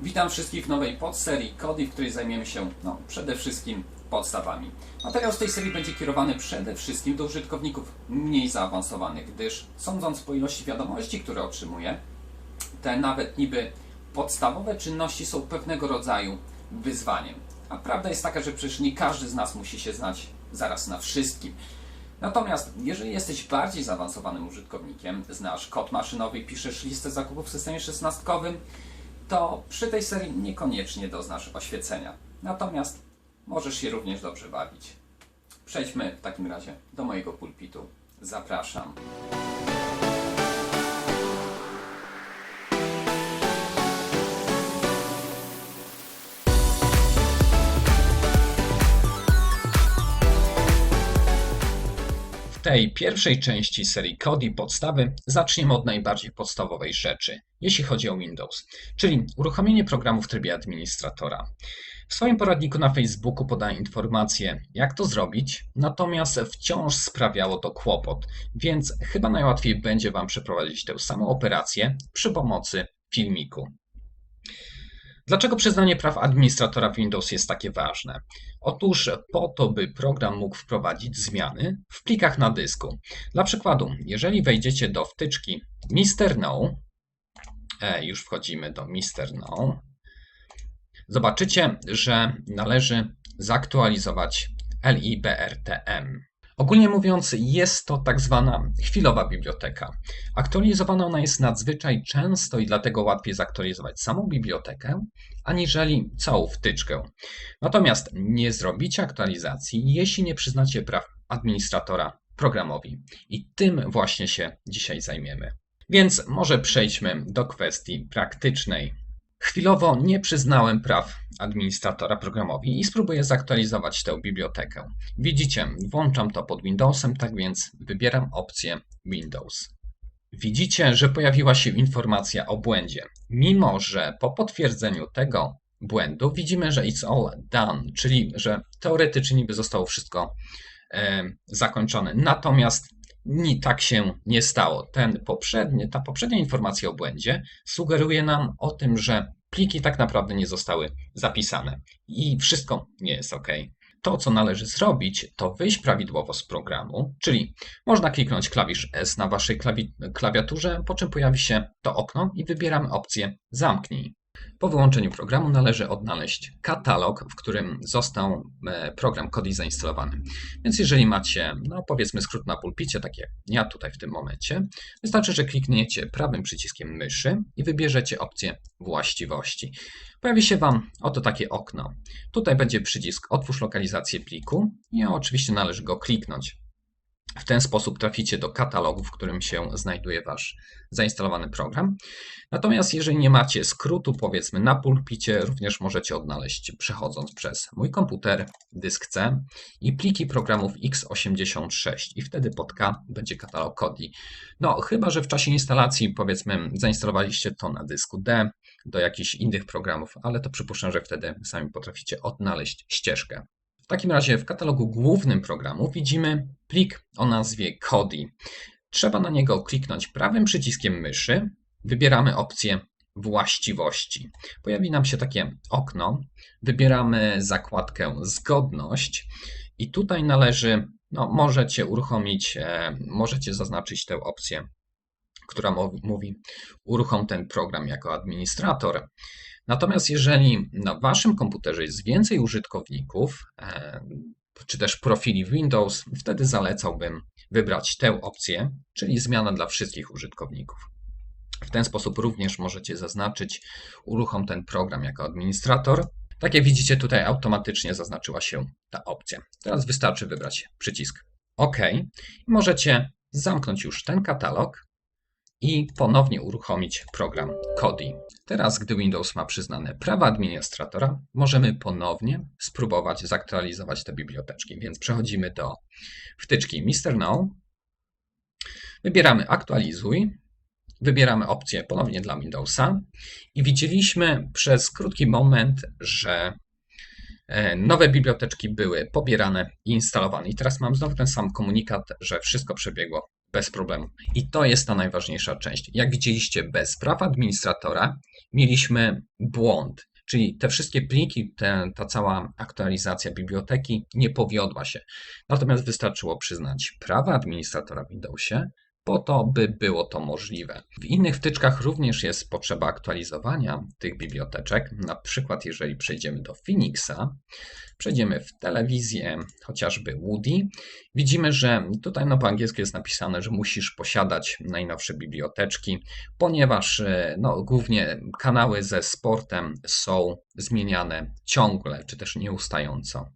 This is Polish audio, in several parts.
Witam wszystkich w nowej podserii Kody, w której zajmiemy się no, przede wszystkim podstawami. Materiał z tej serii będzie kierowany przede wszystkim do użytkowników mniej zaawansowanych, gdyż sądząc po ilości wiadomości, które otrzymuję, te nawet niby podstawowe czynności są pewnego rodzaju wyzwaniem. A prawda jest taka, że przecież nie każdy z nas musi się znać zaraz na wszystkim. Natomiast jeżeli jesteś bardziej zaawansowanym użytkownikiem, znasz kod maszynowy piszesz listę zakupów w systemie szesnastkowym, to przy tej serii niekoniecznie doznasz oświecenia. Natomiast możesz się również dobrze bawić. Przejdźmy w takim razie do mojego pulpitu. Zapraszam. Tej pierwszej części serii Kod i podstawy zaczniemy od najbardziej podstawowej rzeczy, jeśli chodzi o Windows, czyli uruchomienie programu w trybie administratora. W swoim poradniku na Facebooku podaję informację, jak to zrobić, natomiast wciąż sprawiało to kłopot, więc chyba najłatwiej będzie Wam przeprowadzić tę samą operację przy pomocy filmiku. Dlaczego przyznanie praw administratora Windows jest takie ważne? Otóż po to, by program mógł wprowadzić zmiany w plikach na dysku. Dla przykładu, jeżeli wejdziecie do wtyczki Mr. No, e, już wchodzimy do Mr. No, zobaczycie, że należy zaktualizować LIBRTM. Ogólnie mówiąc, jest to tak zwana chwilowa biblioteka. Aktualizowana ona jest nadzwyczaj często i dlatego łatwiej zaktualizować samą bibliotekę, aniżeli całą wtyczkę. Natomiast nie zrobicie aktualizacji, jeśli nie przyznacie praw administratora programowi. I tym właśnie się dzisiaj zajmiemy. Więc może przejdźmy do kwestii praktycznej. Chwilowo nie przyznałem praw administratora programowi i spróbuję zaktualizować tę bibliotekę. Widzicie, włączam to pod Windowsem, tak więc wybieram opcję Windows. Widzicie, że pojawiła się informacja o błędzie, mimo że po potwierdzeniu tego błędu widzimy, że it's all done, czyli że teoretycznie niby zostało wszystko e, zakończone. Natomiast ni tak się nie stało. Ten poprzedni, ta poprzednia informacja o błędzie sugeruje nam o tym, że pliki tak naprawdę nie zostały zapisane i wszystko nie jest ok. To, co należy zrobić, to wyjść prawidłowo z programu, czyli można kliknąć klawisz S na waszej klawi klawiaturze, po czym pojawi się to okno i wybieramy opcję Zamknij. Po wyłączeniu programu należy odnaleźć katalog, w którym został e, program Kodi zainstalowany. Więc jeżeli macie, no powiedzmy skrót na pulpicie, tak jak ja tutaj w tym momencie, wystarczy, że klikniecie prawym przyciskiem myszy i wybierzecie opcję właściwości. Pojawi się Wam oto takie okno. Tutaj będzie przycisk Otwórz lokalizację pliku i oczywiście należy go kliknąć. W ten sposób traficie do katalogu, w którym się znajduje Wasz zainstalowany program. Natomiast jeżeli nie macie skrótu, powiedzmy na pulpicie, również możecie odnaleźć przechodząc przez mój komputer, dysk C i pliki programów x86 i wtedy pod K będzie katalog Kodi. No chyba, że w czasie instalacji powiedzmy zainstalowaliście to na dysku D do jakichś innych programów, ale to przypuszczam, że wtedy sami potraficie odnaleźć ścieżkę. Takim razie w katalogu głównym programu widzimy plik o nazwie Kodi. Trzeba na niego kliknąć prawym przyciskiem myszy. Wybieramy opcję właściwości. Pojawi nam się takie okno. Wybieramy zakładkę zgodność i tutaj należy, no możecie uruchomić, e, możecie zaznaczyć tę opcję, która mówi uruchom ten program jako administrator. Natomiast jeżeli na waszym komputerze jest więcej użytkowników, e, czy też profili Windows, wtedy zalecałbym wybrać tę opcję, czyli zmiana dla wszystkich użytkowników. W ten sposób również możecie zaznaczyć uruchom ten program jako administrator. Tak jak widzicie tutaj automatycznie zaznaczyła się ta opcja. Teraz wystarczy wybrać przycisk OK. Możecie zamknąć już ten katalog i ponownie uruchomić program Kodi. Teraz, gdy Windows ma przyznane prawa administratora, możemy ponownie spróbować zaktualizować te biblioteczki. Więc przechodzimy do wtyczki Mr. No. Wybieramy aktualizuj. Wybieramy opcję ponownie dla Windowsa i widzieliśmy przez krótki moment, że e, nowe biblioteczki były pobierane i instalowane. I teraz mam znowu ten sam komunikat, że wszystko przebiegło bez problemu. I to jest ta najważniejsza część. Jak widzieliście, bez praw administratora mieliśmy błąd, czyli te wszystkie pliki, te, ta cała aktualizacja biblioteki nie powiodła się. Natomiast wystarczyło przyznać prawa administratora w Windowsie, po to, by było to możliwe. W innych wtyczkach również jest potrzeba aktualizowania tych biblioteczek. Na przykład, jeżeli przejdziemy do Phoenixa, przejdziemy w telewizję, chociażby Woody, widzimy, że tutaj no, po angielsku jest napisane, że musisz posiadać najnowsze biblioteczki, ponieważ e, no, głównie kanały ze sportem są zmieniane ciągle, czy też nieustająco.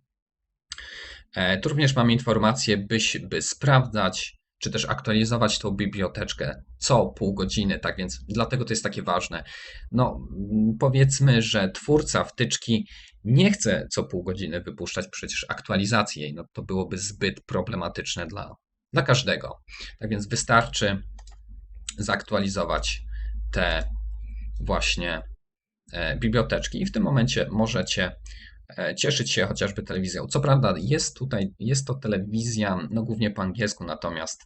E, Tu również mamy informację, byś, by sprawdzać, czy też aktualizować tą biblioteczkę co pół godziny, tak więc dlatego to jest takie ważne. No, powiedzmy, że twórca wtyczki nie chce co pół godziny wypuszczać przecież aktualizacji jej, no to byłoby zbyt problematyczne dla, dla każdego. Tak więc wystarczy zaktualizować te właśnie e, biblioteczki i w tym momencie możecie cieszyć się chociażby telewizją. Co prawda jest tutaj, jest to telewizja, no głównie po angielsku, natomiast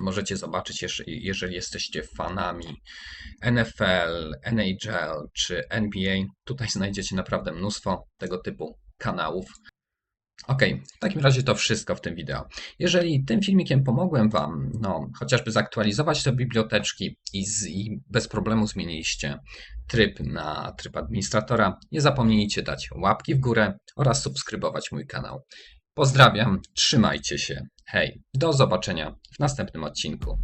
możecie zobaczyć, jeż- jeżeli jesteście fanami NFL, NHL czy NBA, tutaj znajdziecie naprawdę mnóstwo tego typu kanałów. Ok, w takim razie to wszystko w tym wideo. Jeżeli tym filmikiem pomogłem Wam, no, chociażby zaktualizować te biblioteczki i, z, i bez problemu zmieniliście tryb na tryb administratora, nie zapomnijcie dać łapki w górę oraz subskrybować mój kanał. Pozdrawiam, trzymajcie się, hej, do zobaczenia w następnym odcinku.